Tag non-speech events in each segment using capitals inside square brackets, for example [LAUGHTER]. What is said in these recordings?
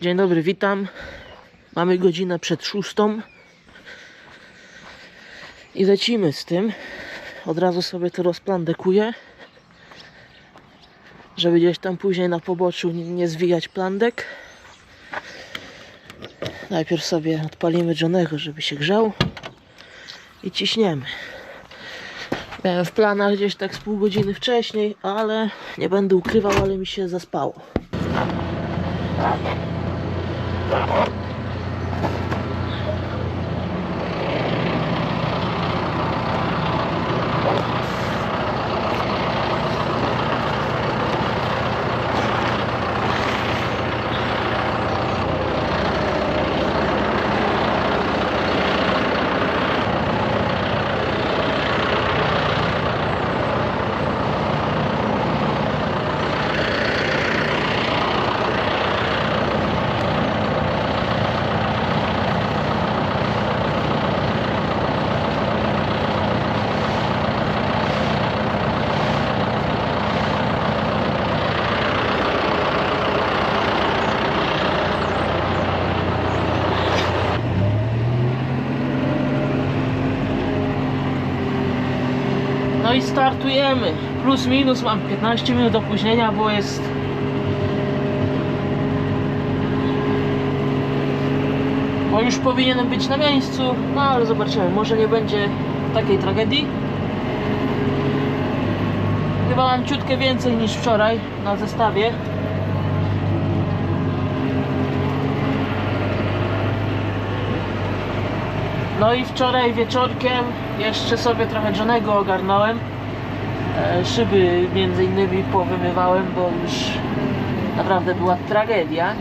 Dzień dobry, witam. Mamy godzinę przed szóstą. I lecimy z tym. Od razu sobie to rozplandekuję. Żeby gdzieś tam później na poboczu nie, zwijać plandek. Najpierw sobie odpalimy Johnego, żeby się grzał. I ciśniemy. Miałem w planach gdzieś tak z pół godziny wcześniej, ale nie będę ukrywał, ale mi się zaspało. Oh. No i startujemy. Plus minus mam 15 minut opóźnienia, bo jest. Bo już powinienem być na miejscu, no ale zobaczymy. Może nie będzie takiej tragedii. Chyba mam ciutkę więcej niż wczoraj na zestawie. No i wczoraj wieczorkiem jeszcze sobie trochę Johnego ogarnąłem. E, Szyby między innymi powymywałem, bo już naprawdę była tragedia.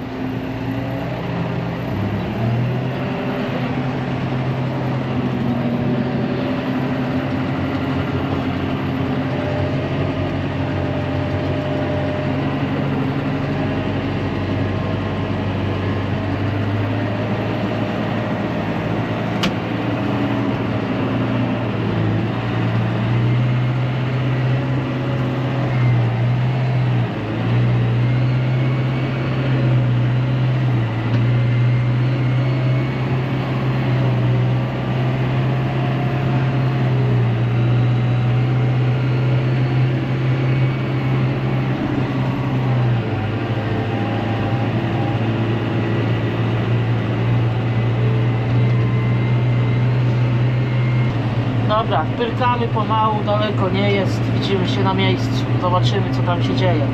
Dobra, pyrkamy pomału, daleko nie jest. Widzimy się na miejscu. Zobaczymy co tam się dzieje.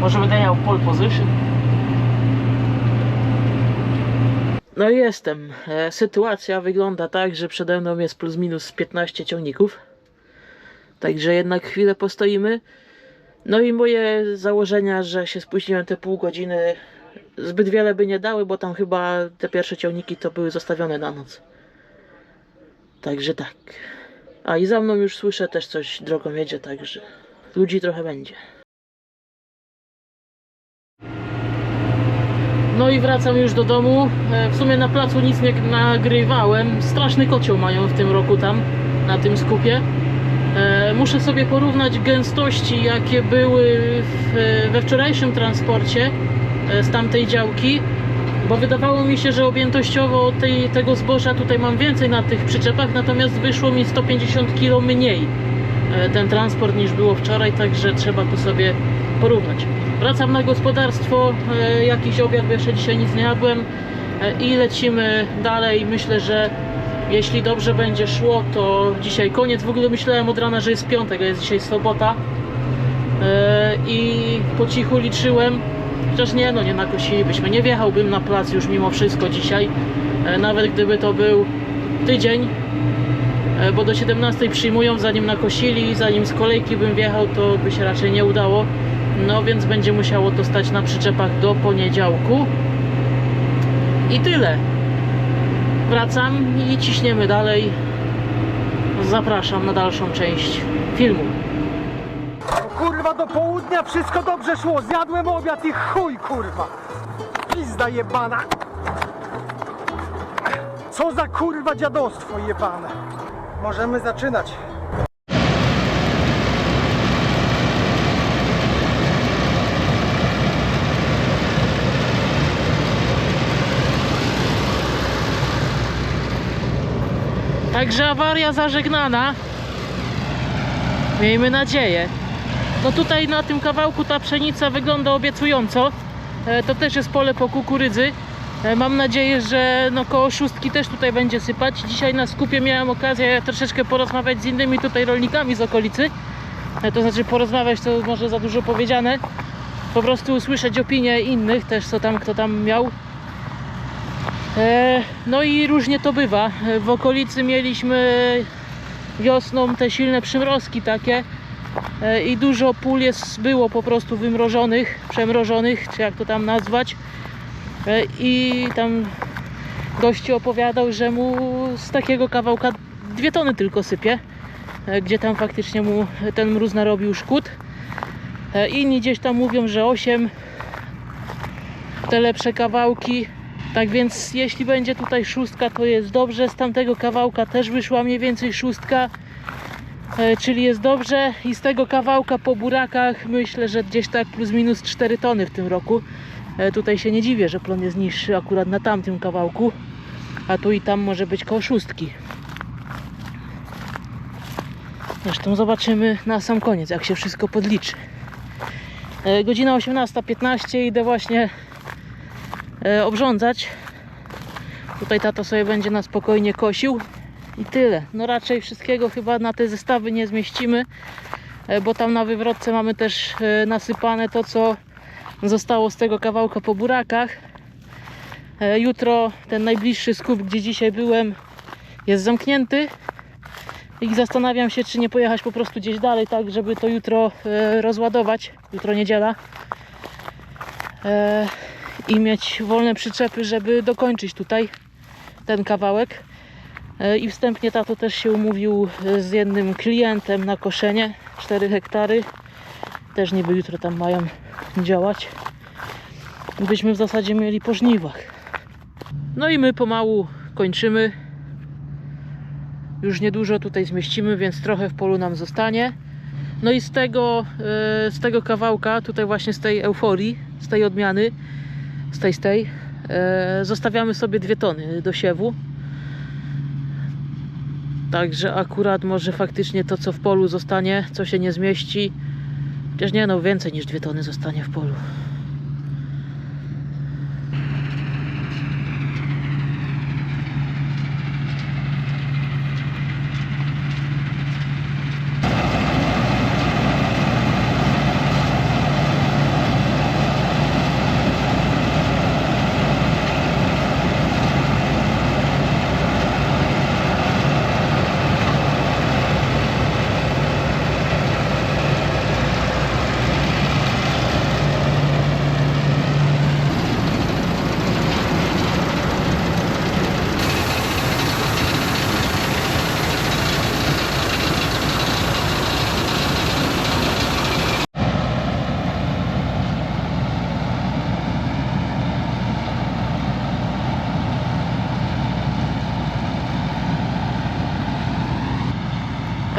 Może będę miał pole position. No i jestem. E, sytuacja wygląda tak, że przede mną jest plus minus 15 ciągników. Także jednak chwilę postoimy. No i moje założenia, że się spóźniłem te pół godziny zbyt wiele by nie dały, bo tam chyba te pierwsze ciągniki to były zostawione na noc. Także tak. A i za mną już słyszę też coś drogą jedzie, także ludzi trochę będzie. No i wracam już do domu. E, W sumie na placu nic nie nagrywałem. Straszny kocioł mają w tym roku tam, na tym skupie. E, Muszę sobie porównać gęstości, jakie były w, we wczorajszym transporcie e, z tamtej działki, bo wydawało mi się, że objętościowo tej, tego zboża tutaj mam więcej na tych przyczepach, natomiast wyszło mi 150 kg mniej e, ten transport niż było wczoraj, także trzeba tu sobie porównać. Wracam na gospodarstwo, e, jakiś obiad, bo jeszcze dzisiaj nic nie jadłem e, i lecimy dalej. Myślę, że jeśli dobrze będzie szło, to dzisiaj koniec. W ogóle myślałem od rana, że jest piątek, a jest dzisiaj sobota. I po cichu liczyłem. Chociaż nie, no nie nakosilibyśmy. Nie wjechałbym na plac już mimo wszystko dzisiaj. E, Nawet gdyby to był tydzień, e, bo do 17 przyjmują, zanim nakosili, zanim z kolejki bym wjechał, to by się raczej nie udało. No więc będzie musiało to stać na przyczepach do poniedziałku. I tyle. Wracam i ciśniemy dalej. Zapraszam na dalszą część filmu do południa wszystko dobrze szło. Zjadłem obiad i chuj, kurwa. Pizda jebana. Co za kurwa dziadostwo jebane. Możemy zaczynać. Także awaria zażegnana. Miejmy nadzieję. No tutaj na tym kawałku ta pszenica wygląda obiecująco. E, To też jest pole po kukurydzy. E, Mam nadzieję, że no koło szóstki też tutaj będzie sypać. Dzisiaj na skupie miałem okazję troszeczkę porozmawiać z innymi tutaj rolnikami z okolicy. E, To znaczy porozmawiać to może za dużo powiedziane. Po prostu usłyszeć opinie innych też, co tam kto tam miał. No i różnie to bywa. W okolicy mieliśmy wiosną te silne przymrozki takie i dużo pól jest, było po prostu wymrożonych, przemrożonych, czy jak to tam nazwać. E, I tam gości opowiadał, że mu z takiego kawałka dwie tony tylko sypie, e, gdzie tam faktycznie mu ten mróz narobił szkód. E, Inni gdzieś tam mówią, że 8 te lepsze kawałki. Tak więc jeśli będzie tutaj szóstka, to jest dobrze. Z tamtego kawałka też wyszła mniej więcej szóstka. E, Czyli jest dobrze i z tego kawałka po burakach myślę, że gdzieś tak plus minus 4 tony w tym roku. E, Tutaj się nie dziwię, że plon jest niższy akurat na tamtym kawałku, a tu i tam może być koło szóstki. Zresztą zobaczymy na sam koniec, jak się wszystko podliczy. E, Godzina 18.15 idę właśnie obrządzać. Tutaj tato sobie będzie na spokojnie kosił. I tyle. No raczej wszystkiego chyba na te zestawy nie zmieścimy, e, bo tam na wywrotce mamy też e, nasypane to, co zostało z tego kawałka po burakach. E, Jutro ten najbliższy skup, gdzie dzisiaj byłem, jest zamknięty. I zastanawiam się, czy nie pojechać po prostu gdzieś dalej, tak, żeby to jutro rozładować. Jutro niedziela. I mieć wolne przyczepy, żeby dokończyć tutaj ten kawałek. E, I wstępnie tato też się umówił e, z jednym klientem na koszenie 4 hektary. Też niby jutro tam mają działać. Byśmy w zasadzie mieli po żniwach. No i my pomału kończymy. Już niedużo tutaj zmieścimy, więc trochę w polu nam zostanie. No i z tego, e, z tego kawałka, tutaj właśnie z tej euforii, z tej odmiany, z tej, z tej, zostawiamy sobie dwie tony do siewu. Także akurat może faktycznie to, co w polu zostanie, co się nie zmieści, chociaż nie no, więcej niż dwie tony zostanie w polu.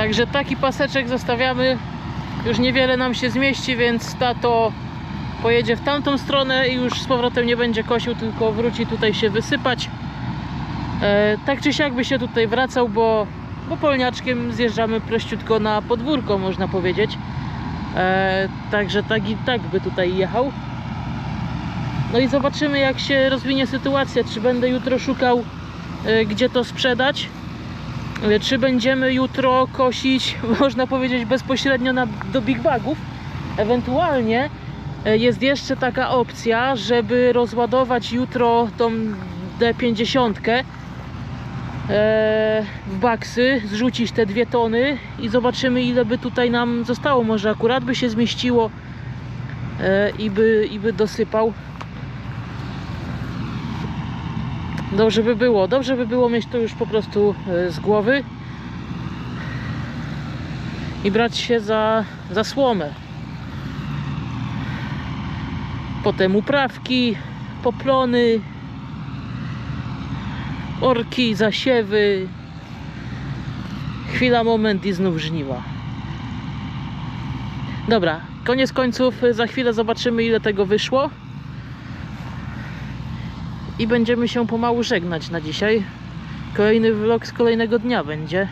Także taki paseczek zostawiamy. Już niewiele nam się zmieści, więc tato pojedzie w tamtą stronę i już z powrotem nie będzie kosił, tylko wróci tutaj się wysypać. E, tak czy siak by się tutaj wracał, bo, bo polniaczkiem zjeżdżamy prościutko na podwórko, można powiedzieć. E, także tak i tak by tutaj jechał. No i zobaczymy jak się rozwinie sytuacja, czy będę jutro szukał e, gdzie to sprzedać. Czy będziemy jutro kosić, [LAUGHS] można powiedzieć, bezpośrednio na, do big bagów? Ewentualnie e, jest jeszcze taka opcja, żeby rozładować jutro tą D50 e, w baksy, zrzucić te dwie tony i zobaczymy ile by tutaj nam zostało. Może akurat by się zmieściło e, i by, i by dosypał. Dobrze by było, dobrze by było mieć to już po prostu e, z głowy i brać się za, za słomę. Potem uprawki, poplony, orki, zasiewy. Chwila, moment i znów żniwa. Dobra, koniec końców, za chwilę zobaczymy ile tego wyszło i będziemy się pomału żegnać na dzisiaj. Kolejny vlog z kolejnego dnia będzie.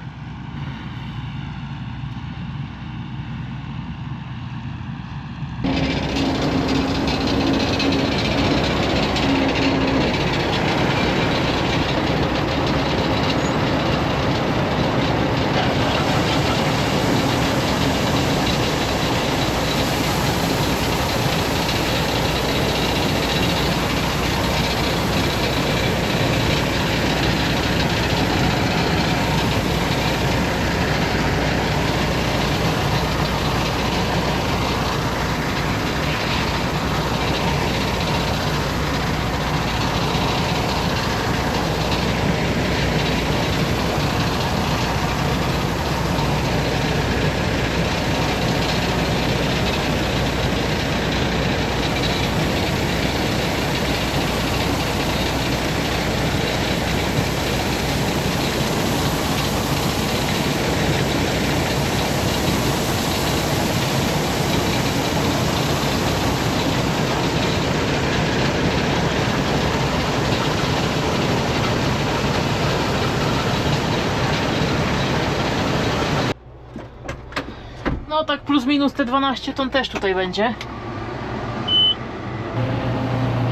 No tak minus te 12 ton też tutaj będzie.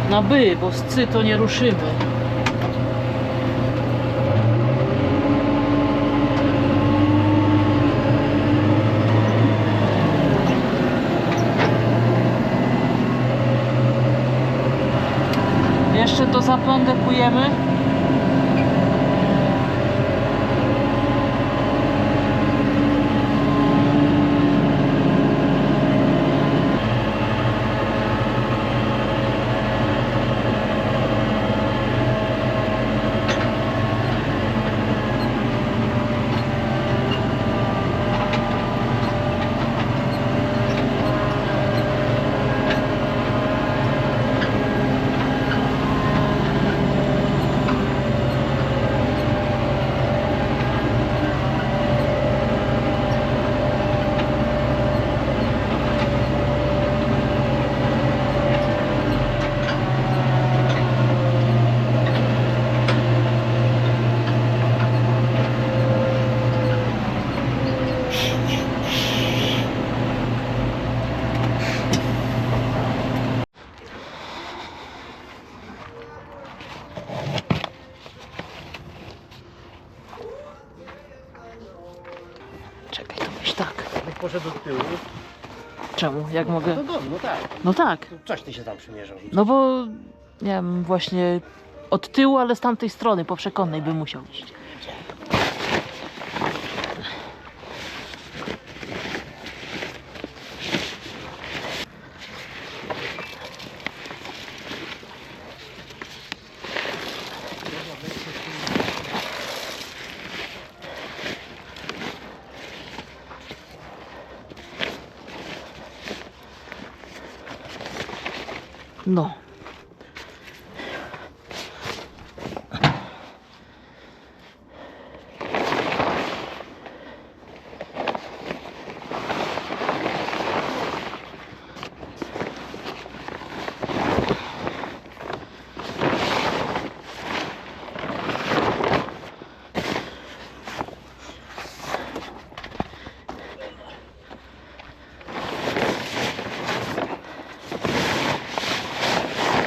Na by, bo z cy to nie ruszymy. Jeszcze to zaplądekujemy. Czekaj, to myśl tak. Jak poszedł do tyłu, Czemu? Jak mogę? no, no, no tak. No tak. Coś ty się tam przymierzał. No bo nie wiem, właśnie od tyłu, ale z tamtej strony, po przekonnej bym musiał iść. No.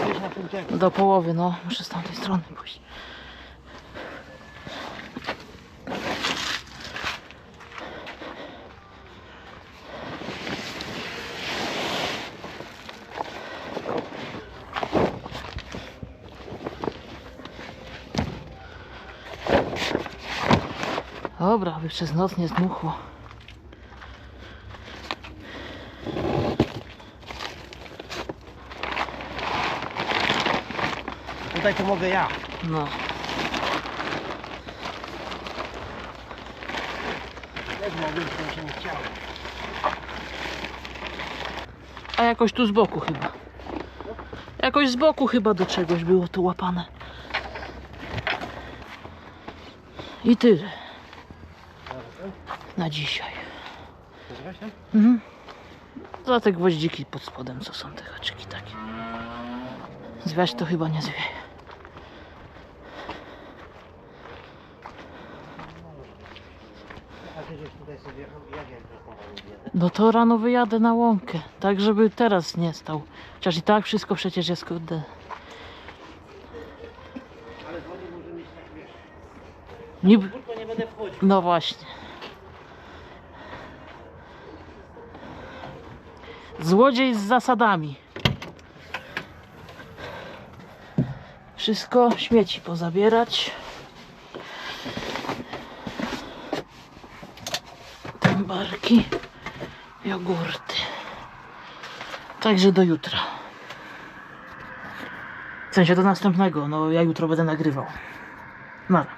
Gdzieś na tym tego. Do połowy, no. Muszę z tamtej strony pójść. Dobra, aby przez noc nie zdmuchło. Tutaj to mogę ja. No. Mogę, się nie. A jakoś tu z boku chyba. Jakoś z boku chyba do czegoś było to łapane. I tyle. Na dzisiaj. Mhm. Za te gwoździki pod spodem, co są te haczyki takie. Zwiać to chyba nie zwieje. Żeś tutaj sobie jechał, ja wiem, że. No to rano wyjadę na łąkę, tak żeby teraz nie stał. Chociaż i tak wszystko przecież jest kurde. Ale wody może mieć tak, wiesz, Niby... nie będę wchodził. No właśnie. Złodziej z zasadami. Wszystko śmieci pozabierać. Tębarki, jogurty. Także do jutra. W sensie do następnego, no ja jutro będę nagrywał. Nara.